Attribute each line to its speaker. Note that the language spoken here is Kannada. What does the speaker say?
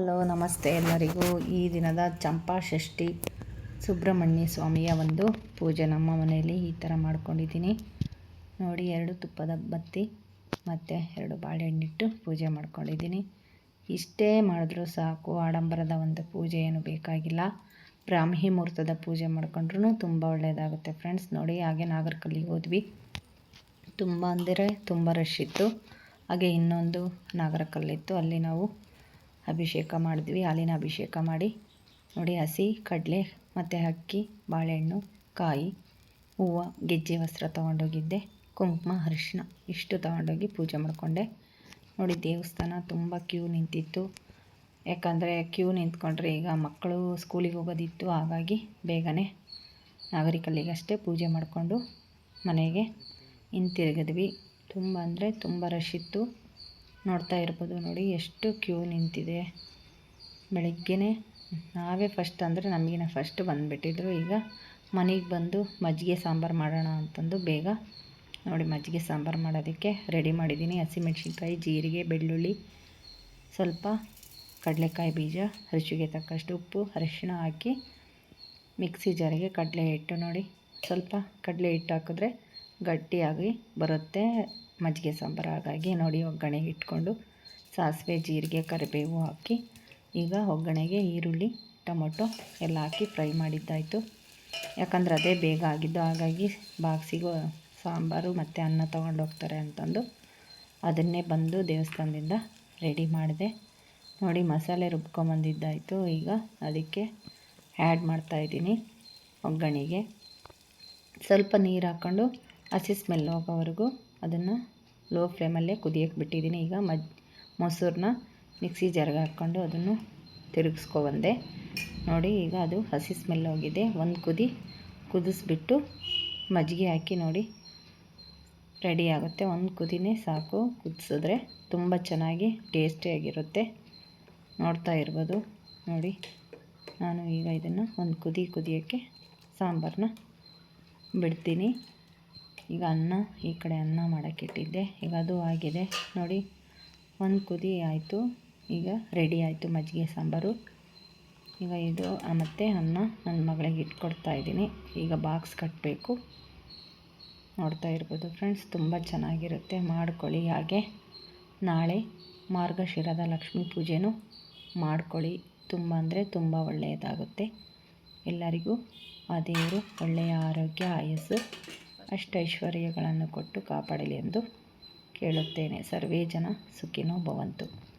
Speaker 1: ಹಲೋ, ನಮಸ್ತೆ ಎಲ್ಲರಿಗೂ. ಈ ದಿನದ ಚಂಪಾ ಷಷ್ಠಿ ಸುಬ್ರಹ್ಮಣ್ಯ ಸ್ವಾಮಿಯ ಒಂದು ಪೂಜೆ. ನಮ್ಮ ಮನೆಯಲ್ಲಿ ಈ ಥರ ಮಾಡ್ಕೊಂಡಿದ್ದೀನಿ. ನೋಡಿ, ಎರಡು ತುಪ್ಪದ ಬತ್ತಿ ಮತ್ತು ಎರಡು ಬಾಳೆಹಣ್ಣಿಟ್ಟು ಪೂಜೆ ಮಾಡ್ಕೊಂಡಿದ್ದೀನಿ. ಇಷ್ಟೇ ಮಾಡಿದ್ರೂ ಸಾಕು. ಆಡಂಬರದ ಒಂದು ಪೂಜೆ ಏನು ಬೇಕಾಗಿಲ್ಲ. ಬ್ರಾಹ್ಮಿ ಮುಹೂರ್ತದ ಪೂಜೆ ಮಾಡ್ಕೊಂಡ್ರೂ ತುಂಬ ಒಳ್ಳೆಯದಾಗುತ್ತೆ ಫ್ರೆಂಡ್ಸ್. ನೋಡಿ, ಹಾಗೆ ನಾಗರಕಲ್ಲಿಗೆ ಹೋದ್ವಿ. ತುಂಬ ಅಂದರೆ ತುಂಬ ರಶ್ ಇತ್ತು. ಹಾಗೆ ಇನ್ನೊಂದು ನಾಗರಕಲ್ಲಿತ್ತು. ಅಲ್ಲಿ ನಾವು ಅಭಿಷೇಕ ಮಾಡಿದ್ವಿ. ಹಾಲಿನ ಅಭಿಷೇಕ ಮಾಡಿ. ನೋಡಿ, ಹಸಿ, ಕಡಲೆ ಮತ್ತು ಅಕ್ಕಿ, ಬಾಳೆಹಣ್ಣು, ಕಾಯಿ, ಹೂವು, ಗೆಜ್ಜೆ ವಸ್ತ್ರ ತೊಗೊಂಡೋಗಿದ್ದೆ. ಕುಂಕುಮ ಅರಿಶಿನ ಇಷ್ಟು ತೊಗೊಂಡೋಗಿ ಪೂಜೆ ಮಾಡಿಕೊಂಡೆ. ನೋಡಿ, ದೇವಸ್ಥಾನ ತುಂಬ ಕ್ಯೂ ನಿಂತಿತ್ತು. ಯಾಕಂದರೆ ಕ್ಯೂ ನಿಂತ್ಕೊಂಡ್ರೆ ಈಗ ಮಕ್ಕಳು ಸ್ಕೂಲಿಗೆ ಹೋಗೋದಿತ್ತು. ಹಾಗಾಗಿ ಬೇಗನೆ ನಾಗರಿಕಲ್ಲಿಗಷ್ಟೇ ಪೂಜೆ ಮಾಡಿಕೊಂಡು ಮನೆಗೆ ಹಿಂತಿರುಗಿದ್ವಿ. ತುಂಬ ಅಂದರೆ ತುಂಬ ರಶ್ ಇತ್ತು. ನೋಡ್ತಾ ಇರ್ಬೋದು ನೋಡಿ, ಎಷ್ಟು ಕ್ಯೂ ನಿಂತಿದೆ. ಬೆಳಗ್ಗೆನೇ ನಾವೇ ಫಸ್ಟ್ ಅಂದರೆ ನಮಗಿನ ಫಸ್ಟ್ ಬಂದುಬಿಟ್ಟಿದ್ರು. ಈಗ ಮನೆಗೆ ಬಂದು ಮಜ್ಜಿಗೆ ಸಾಂಬಾರು ಮಾಡೋಣ ಅಂತಂದು ಬೇಗ ನೋಡಿ ಮಜ್ಜಿಗೆ ಸಾಂಬಾರು ಮಾಡೋದಕ್ಕೆ ರೆಡಿ ಮಾಡಿದ್ದೀನಿ ಹಸಿಮೆಣ್ಸಿನ್ಕಾಯಿ ಜೀರಿಗೆ, ಬೆಳ್ಳುಳ್ಳಿ, ಸ್ವಲ್ಪ ಕಡಲೆಕಾಯಿ ಬೀಜ, ರುಚಿಗೆ ತಕ್ಕಷ್ಟು ಉಪ್ಪು, ಅರಿಶಿಣ ಹಾಕಿ ಮಿಕ್ಸಿ ಜಾರಿಗೆ ಕಡಲೆ ಹಿಟ್ಟು ನೋಡಿ. ಸ್ವಲ್ಪ ಕಡಲೆ ಹಿಟ್ಟು ಹಾಕಿದ್ರೆ ಗಟ್ಟಿಯಾಗಿ ಬರುತ್ತೆ. ಮಜ್ಜಿಗೆ ಸಾಂಬಾರು ಹಾಗಾಗಿ ನೋಡಿ ಒಗ್ಗರಣೆಗೆ ಇಟ್ಕೊಂಡು ಸಾಸಿವೆ, ಜೀರಿಗೆ, ಕರಿಬೇವು ಹಾಕಿ. ಈಗ ಒಗ್ಗರಣೆಗೆ ಈರುಳ್ಳಿ, ಟೊಮೊಟೊ ಎಲ್ಲ ಹಾಕಿ ಫ್ರೈ ಮಾಡಿದ್ದಾಯಿತು. ಯಾಕಂದ್ರೆ ಅದೇ ಬೇಗ ಆಗಿದ್ದು ಹಾಗಾಗಿ ಬಾಕ್ಸಿಗೂ ಸಾಂಬಾರು ಮತ್ತು ಅನ್ನ ತೊಗೊಂಡೋಗ್ತಾರೆ ಅಂತಂದು ಅದನ್ನೇ ಬಂದು ದೇವಸ್ಥಾನದಿಂದ ರೆಡಿ ಮಾಡಿದೆ. ನೋಡಿ ಮಸಾಲೆ ರುಬ್ಕೊಂಬಂದಿದ್ದಾಯಿತು ಈಗ ಅದಕ್ಕೆ ಆ್ಯಡ್ ಮಾಡ್ತಾಯಿದ್ದೀನಿ ಒಗ್ಗರಣೆಗೆ. ಸ್ವಲ್ಪ ನೀರು ಹಾಕ್ಕೊಂಡು ಹಸಿ ಸ್ಮೆಲ್ ಹೋಗೋವರೆಗೂ ಅದನ್ನು ಲೋ ಫ್ಲೇಮಲ್ಲೇ ಕುದಿಯೋಕ್ಕೆ ಬಿಟ್ಟಿದ್ದೀನಿ. ಈಗ ಮಜ್ ಮೊಸರನ್ನ ಮಿಕ್ಸಿ ಜಾರ್ಗೆ ಹಾಕ್ಕೊಂಡು ಅದನ್ನು ತಿರುಗಿಸ್ಕೊಬಂದೆ. ನೋಡಿ, ಈಗ ಅದು ಹಸಿ ಸ್ಮೆಲ್ ಹೋಗಿದೆ ಒಂದು ಕುದಿ ಕುದಿಸ್ಬಿಟ್ಟು ಮಜ್ಜಿಗೆ ಹಾಕಿ ನೋಡಿ ರೆಡಿ ಆಗುತ್ತೆ. ಒಂದು ಕುದಿನೇ ಸಾಕು. ಕುದಿಸಿದ್ರೆ ತುಂಬ ಚೆನ್ನಾಗಿ ಟೇಸ್ಟಿಯಾಗಿರುತ್ತೆ ನೋಡ್ತಾ ಇರ್ಬೋದು. ನೋಡಿ, ನಾನು ಈಗ ಇದನ್ನು ಒಂದು ಕುದಿ ಕುದಿಯೋಕ್ಕೆ ಸಾಂಬಾರನ್ನ ಬಿಡ್ತೀನಿ. ಈಗ ಅನ್ನ, ಈ ಕಡೆ ಅನ್ನ ಮಾಡೋಕ್ಕಿಟ್ಟಿದ್ದೆ. ಈಗ ಅದು ಆಗಿದೆ. ನೋಡಿ, ಒಂದು ಕುದಿ ಆಯಿತು. ಈಗ ರೆಡಿ ಆಯಿತು ಮಜ್ಜಿಗೆ ಸಾಂಬಾರು. ಈಗ ಇದು ಮತ್ತು ಅನ್ನ ನನ್ನ ಮಗಳಿಗೆ ಇಟ್ಕೊಡ್ತಾ ಇದ್ದೀನಿ. ಈಗ ಬಾಕ್ಸ್ ಕಟ್ಟಬೇಕು ನೋಡ್ತಾ ಇರ್ಬೋದು ಫ್ರೆಂಡ್ಸ್ ತುಂಬ ಚೆನ್ನಾಗಿರುತ್ತೆ. ಮಾಡ್ಕೊಳ್ಳಿ ಹಾಗೆ. ನಾಳೆ ಮಾರ್ಗಶಿರದ ಲಕ್ಷ್ಮೀ ಪೂಜೆನೂ ಮಾಡ್ಕೊಳ್ಳಿ. ತುಂಬ ಅಂದರೆ ತುಂಬ ಒಳ್ಳೆಯದಾಗುತ್ತೆ. ಎಲ್ಲರಿಗೂ ಆ ದೇವರು ಒಳ್ಳೆಯ ಆರೋಗ್ಯ, ಆಯಸ್ಸು. ಅಷ್ಟೈಶ್ವರ್ಯಗಳನ್ನು ಕೊಟ್ಟು ಕಾಪಾಡಲಿ ಎಂದು ಕೇಳುತ್ತೇನೆ. ಸರ್ವೇ ಜನ ಸುಖಿನೋ ಭವಂತು.